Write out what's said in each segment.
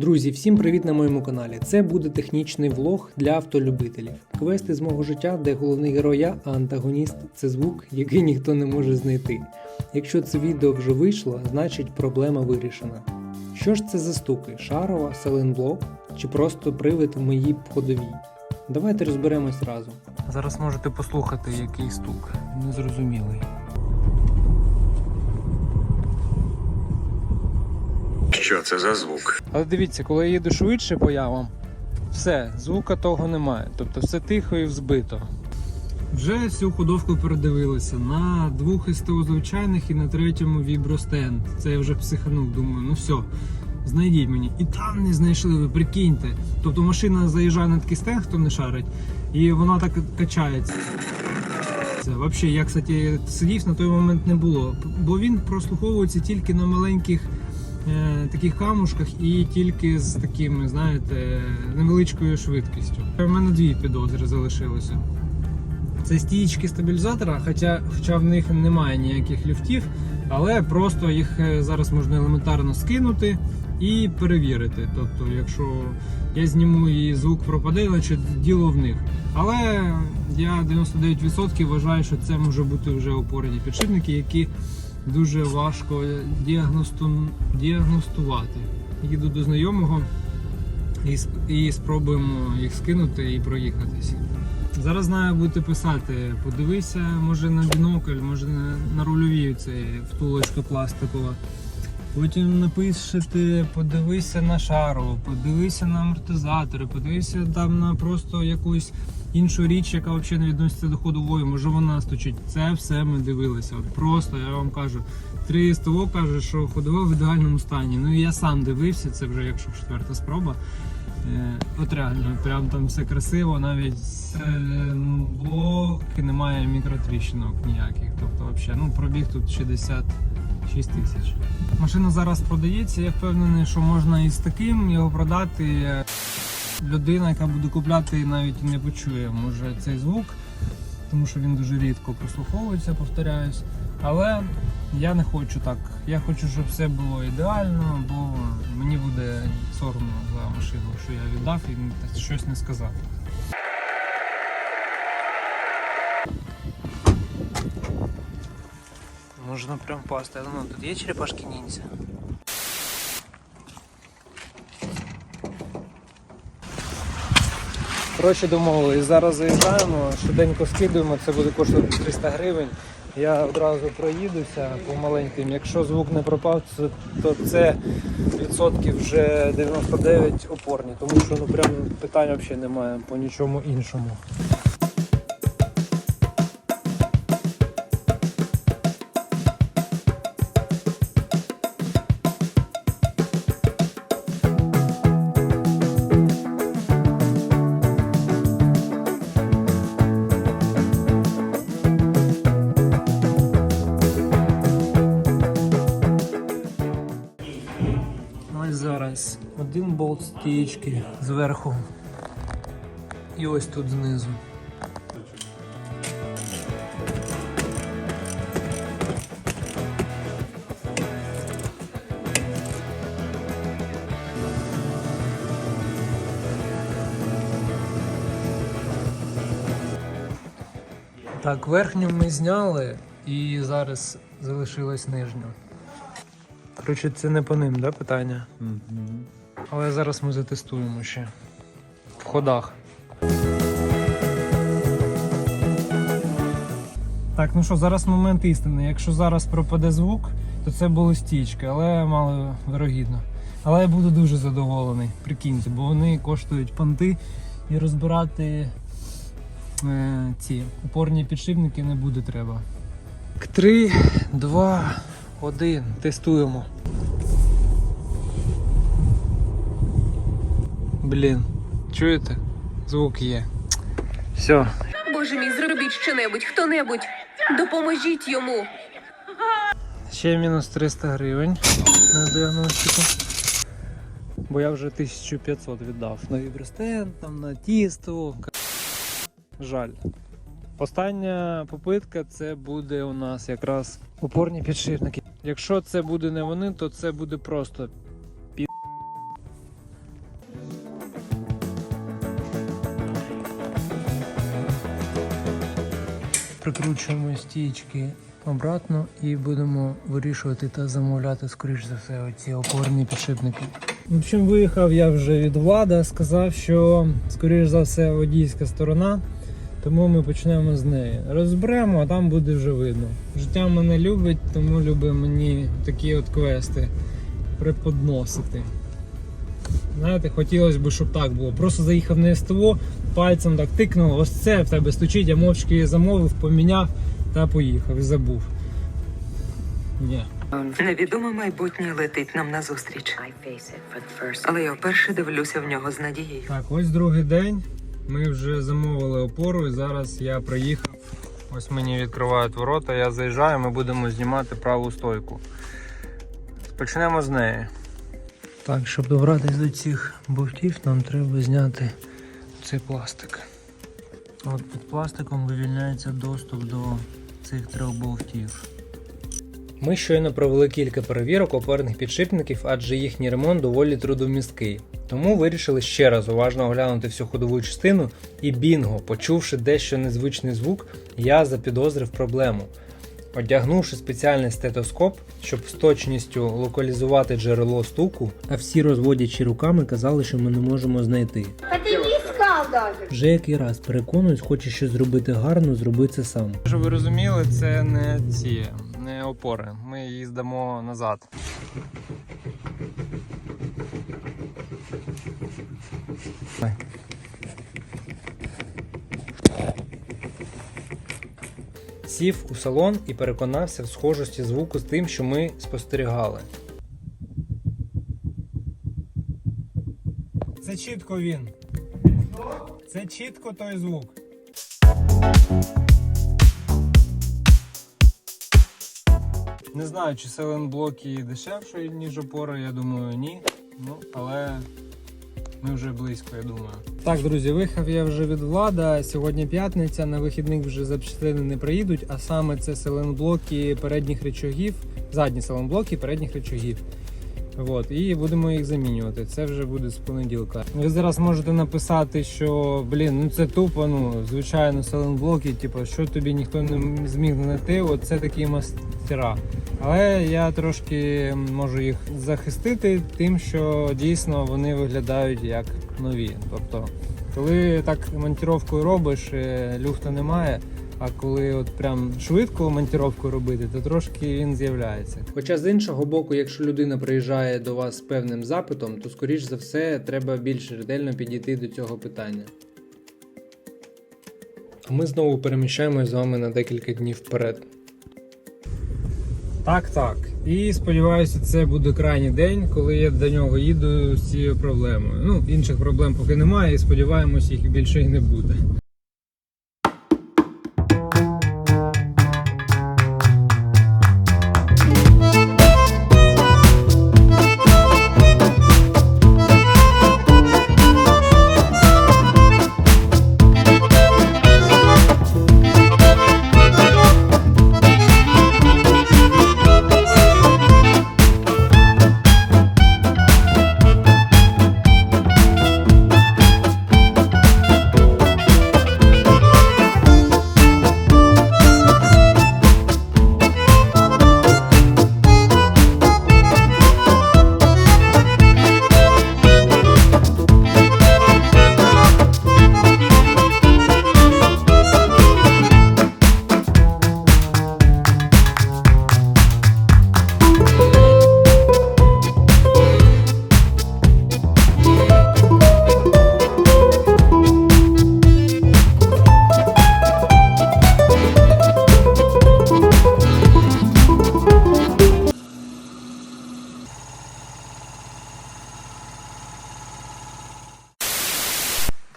Друзі, всім привіт на моєму каналі. Це буде технічний влог для автолюбителів. Квести з мого життя, де головний герой я, а антагоніст це звук, який ніхто не може знайти. Якщо це відео вже вийшло, значить проблема вирішена. Що ж це за стуки? Шарова, селенблок чи просто привид в моїй ходовій? Давайте розберемось разом. Зараз можете послухати, який стук. Незрозумілий. Що це за звук? Але дивіться, коли я їду швидше по ямам, все, звука того немає. Тобто все тихо і взбито. Вже всю ходовку передивилися на двох СТО звичайних і на третьому вібростенд. Це я вже психанув, думаю, ну все, знайдіть мені. І там не знайшли, ви прикиньте. Тобто машина заїжджає на такий стенд, хто не шарить, і вона так качається. Це взагалі, я, кстати, сидів на той момент не було, бо він прослуховується тільки на маленьких е, таких камушках і тільки з такими, знаєте, невеличкою швидкістю. У мене дві підозри залишилося. Це стійки стабілізатора, хоча, хоча в них немає ніяких люфтів, але просто їх е, зараз можна елементарно скинути і перевірити. Тобто, якщо я зніму і звук пропаде, значить діло в них. Але я 99% вважаю, що це може бути вже опорні підшипники, які дуже важко діагносту... діагностувати. Їду до знайомого і, і спробуємо їх скинути і проїхатись. Зараз знаю, будете писати, подивися, може на бінокль, може на, рульовій це втулочка пластикова. Потім напишете, подивися на шару, подивися на амортизатори, подивися там на просто якусь іншу річ, яка взагалі не відноситься до ходової, може вона стучить. Це все ми дивилися. Просто я вам кажу, 3 СТО каже, що ходове в ідеальному стані. Ну і я сам дивився, це вже якщо четверта спроба. Е, От реально, прям там все красиво, навіть е, блок немає мікротріщинок ніяких. Тобто, взагалі, ну пробіг тут 66 тисяч. Машина зараз продається. Я впевнений, що можна і з таким його продати. Людина, яка буде купляти, навіть не почує може цей звук, тому що він дуже рідко прослуховується, повторяюсь. Але я не хочу так. Я хочу, щоб все було ідеально, бо мені буде соромно за машину, що я віддав і щось не сказав. Можна прям пасти. Я думаю, тут є черепашки ніндзя? Коротше, домовились. Зараз заїжджаємо, швиденько скидуємо, це буде коштувати 300 гривень. Я одразу проїдуся по маленьким. Якщо звук не пропав, то це відсотків вже 99 опорні, тому що ну прям питань взагалі немає по нічому іншому. Стієчки зверху. І ось тут знизу. Так, верхню ми зняли і зараз залишилось нижню. Коротше, це не по ним, да, питання? Але зараз ми затестуємо ще. В ходах. Так, ну що, зараз момент істини. Якщо зараз пропаде звук, то це були стічки, але мало вирогідно. Але я буду дуже задоволений, прикиньте, бо вони коштують понти і розбирати е, ці опорні підшипники не буде треба. Три, два, один. Тестуємо. Блін, чуєте? Звук є. Все. Боже мій, зробіть щонебудь, хто-небудь. Допоможіть йому. Ще мінус 300 гривень на діагностику. Бо я вже 1500 віддав на вібростенд, там на тісто. Жаль. Остання попитка це буде у нас якраз опорні підшипники. Якщо це буде не вони, то це буде просто прикручуємо стічки обратно і будемо вирішувати та замовляти, скоріш за все, оці опорні підшипники. В общем, виїхав я вже від влада, сказав, що скоріш за все водійська сторона, тому ми почнемо з неї. Розберемо, а там буде вже видно. Життя мене любить, тому любить мені такі от квести преподносити. Знаєте, хотілося б, щоб так було. Просто заїхав на СТО, пальцем так тикнув, ось це в тебе стучить, я мовчки замовив, поміняв та поїхав і забув. Ні. Невідоме майбутнє летить нам назустріч. Але я вперше дивлюся в нього з надією. Так, ось другий день. Ми вже замовили опору і зараз я приїхав. Ось мені відкривають ворота, я заїжджаю, ми будемо знімати праву стойку. Почнемо з неї. Так, щоб добратися до цих болтів, нам треба зняти цей пластик. От під пластиком вивільняється доступ до цих трьох болтів. Ми щойно провели кілька перевірок опорних підшипників, адже їхній ремонт доволі трудомісткий. Тому вирішили ще раз уважно оглянути всю ходову частину і бінго, почувши дещо незвичний звук, я запідозрив проблему. Одягнувши спеціальний стетоскоп, щоб з точністю локалізувати джерело стуку, а всі розводячи руками казали, що ми не можемо знайти. А Вже який раз переконуюсь, хоче щось зробити гарно, зроби це сам. Щоб ви розуміли, це не ці не опори. Ми її здамо назад. Сів у салон і переконався в схожості звуку з тим, що ми спостерігали. Це чітко він. Це чітко той звук. Не знаю, чи селенблоки дешевші, ніж опори, я думаю, ні. Ну, але ми вже близько, я думаю. Так, друзі, виїхав я вже від влада. Сьогодні п'ятниця, на вихідних вже запчастини не приїдуть, а саме це селенблоки передніх речогів, задні селенблоки передніх речогів. От, і будемо їх замінювати. Це вже буде з понеділка. Ви зараз можете написати, що блін, ну це тупо, ну звичайно, селенблоки, типу, що тобі ніхто не зміг знайти, от це такі мастера. Але я трошки можу їх захистити тим, що дійсно вони виглядають як нові. Тобто, коли так монтіровкою робиш, е, люфта немає. А коли от прям швидко монтіровку робити, то трошки він з'являється. Хоча з іншого боку, якщо людина приїжджає до вас з певним запитом, то скоріш за все треба більш ретельно підійти до цього питання. А ми знову переміщаємось з вами на декілька днів вперед. Так, так. І сподіваюся, це буде крайній день, коли я до нього їду з цією проблемою. Ну, інших проблем поки немає, і сподіваємось, їх більше і не буде.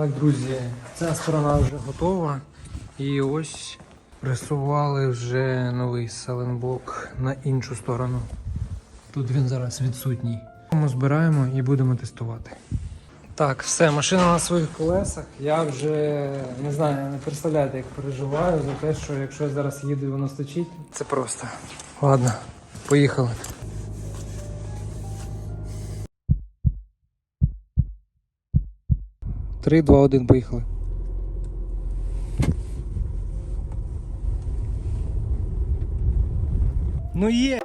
Так, друзі, ця сторона вже готова. І ось присували вже новий селенблок на іншу сторону. Тут він зараз відсутній. Ми збираємо і будемо тестувати. Так, все, машина на своїх колесах. Я вже не знаю, не представляєте, як переживаю за те, що якщо я зараз їду і воно сточить, це просто. Ладно, поїхали. 3, 2, 1, поїхали. Ну є!